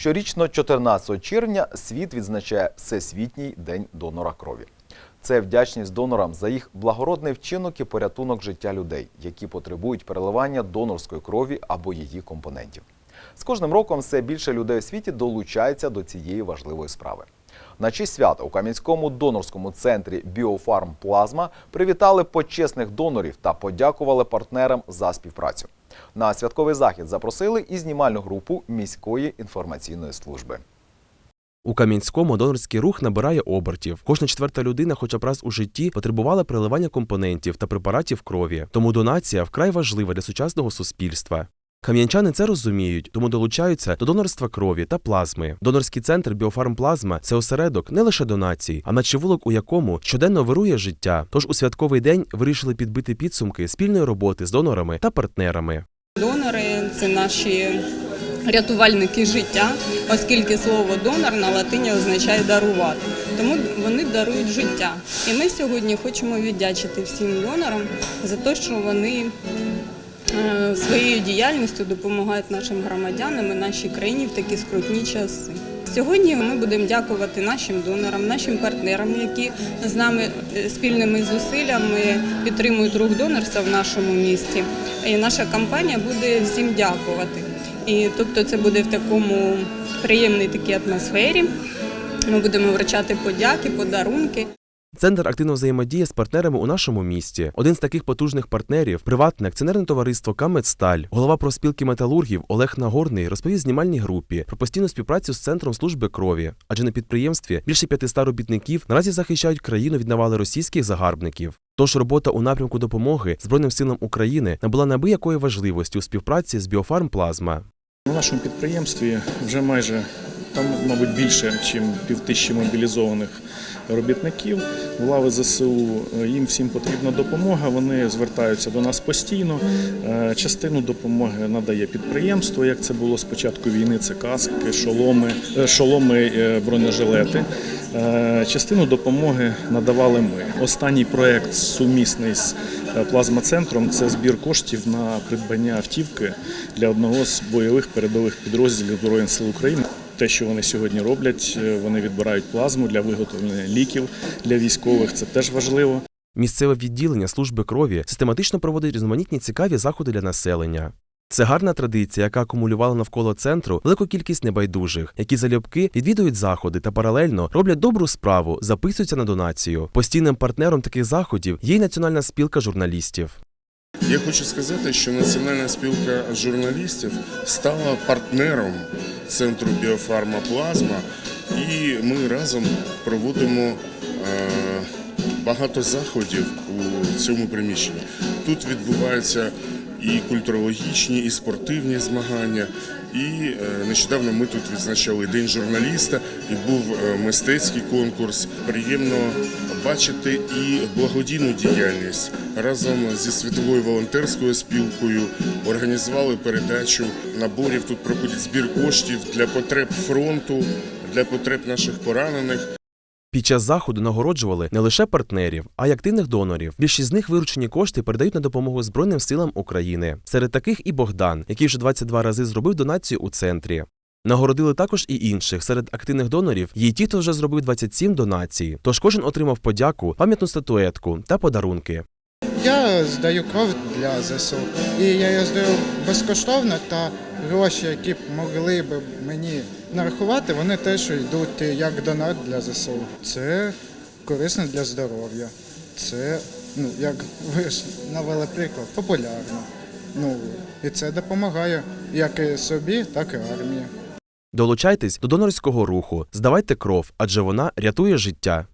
Щорічно 14 червня світ відзначає Всесвітній день донора крові. Це вдячність донорам за їх благородний вчинок і порятунок життя людей, які потребують переливання донорської крові або її компонентів. З кожним роком все більше людей у світі долучається до цієї важливої справи. На честь свята у Кам'янському донорському центрі Біофарм Плазма привітали почесних донорів та подякували партнерам за співпрацю. На святковий захід запросили і знімальну групу міської інформаційної служби. У Кам'янському донорський рух набирає обертів. Кожна четверта людина, хоча б раз у житті, потребувала переливання компонентів та препаратів крові. Тому донація вкрай важлива для сучасного суспільства. Кам'янчани це розуміють, тому долучаються до донорства крові та плазми. Донорський центр Біофармплазма це осередок не лише донацій, а наче вулок, у якому щоденно вирує життя. Тож у святковий день вирішили підбити підсумки спільної роботи з донорами та партнерами. Донори це наші рятувальники життя, оскільки слово донор на латині означає дарувати. Тому вони дарують життя. І ми сьогодні хочемо віддячити всім донорам за те, що вони своєю діяльністю допомагають нашим громадянам і нашій країні в такі скрутні часи. Сьогодні ми будемо дякувати нашим донорам, нашим партнерам, які з нами е, спільними зусиллями підтримують рух донорства в нашому місті. І наша компанія буде всім дякувати. І тобто це буде в такому приємній такій атмосфері. Ми будемо вручати подяки, подарунки. Центр активно взаємодіє з партнерами у нашому місті. Один з таких потужних партнерів приватне акціонерне товариство Камедсталь. Голова профспілки металургів Олег Нагорний розповів знімальній групі про постійну співпрацю з центром служби крові, адже на підприємстві більше 500 робітників наразі захищають країну від навали російських загарбників. Тож робота у напрямку допомоги Збройним силам України набула неабиякої важливості у співпраці з Біофарм Плазма. На нашому підприємстві вже майже там, мабуть, більше, ніж півтисячі мобілізованих робітників. В лави ЗСУ їм всім потрібна допомога. Вони звертаються до нас постійно. Е, Частину допомоги надає підприємство, як це було з початку війни. Це каски, шоломи, е, шоломи, е, бронежилети. Частину допомоги надавали ми. Останній проект сумісний з плазмацентром це збір коштів на придбання автівки для одного з бойових передових підрозділів Збройних сил України. Те, що вони сьогодні роблять, е, вони відбирають плазму для виготовлення ліків для військових. Це теж важливо. Місцеве відділення служби крові систематично проводить різноманітні цікаві заходи для населення. Це гарна традиція, яка акумулювала навколо центру велику кількість небайдужих, які залюбки відвідують заходи та паралельно роблять добру справу, записуються на донацію. Постійним партнером таких заходів є й Національна спілка журналістів. Я хочу сказати, що Національна спілка журналістів стала партнером центру Біофарма Плазма, і ми разом проводимо е, багато заходів у цьому приміщенні. Тут відбуваються і культурологічні, і спортивні змагання. І е, нещодавно ми тут відзначали День журналіста, і був е, мистецький конкурс. Приємно бачити і благодійну діяльність разом зі світовою волонтерською спілкою організували передачу наборів. Тут проходить збір коштів для потреб фронту, для потреб наших поранених. Під час заходу нагороджували не лише партнерів, а й активних донорів. Більшість з них виручені кошти передають на допомогу Збройним силам України. Серед таких і Богдан, який вже 22 рази зробив донацію у центрі. Нагородили також і інших. Серед активних донорів є ті, хто вже зробив 27 донацій. Тож кожен отримав подяку, пам'ятну статуетку та подарунки. Я здаю кров для ЗСУ. І я її здаю безкоштовно, та гроші, які б могли б мені нарахувати, вони теж йдуть як донат для ЗСУ. Це корисно для здоров'я. Це, ну, як ви ж навели приклад, популярно. Ну, і це допомагає як і собі, так і армії. Долучайтесь до донорського руху, здавайте кров, адже вона рятує життя.